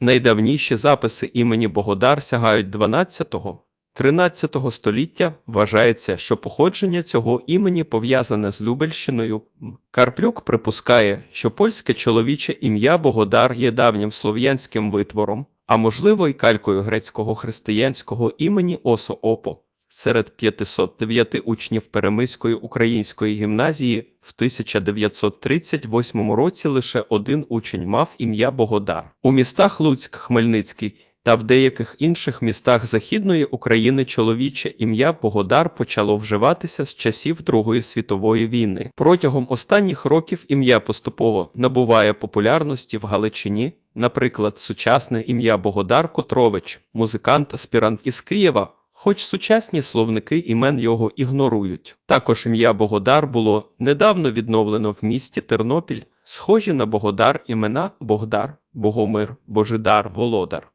Найдавніші записи імені Богодар сягають 12-13 століття. Вважається, що походження цього імені пов'язане з Любельщиною. Карплюк припускає, що польське чоловіче ім'я Богодар є давнім слов'янським витвором, а можливо й калькою грецького християнського імені Осо Опо. Серед 509 учнів Перемиської української гімназії в 1938 році лише один учень мав ім'я Богодар. У містах Луцьк, Хмельницький та в деяких інших містах Західної України чоловіче ім'я Богодар почало вживатися з часів Другої світової війни. Протягом останніх років ім'я поступово набуває популярності в Галичині. Наприклад, сучасне ім'я Богодар Котрович, музикант-аспірант із Києва, хоч сучасні словники імен його ігнорують. Також ім'я Богодар було недавно відновлено в місті Тернопіль, схожі на Богодар імена Богдар, Богомир, Божидар, Володар.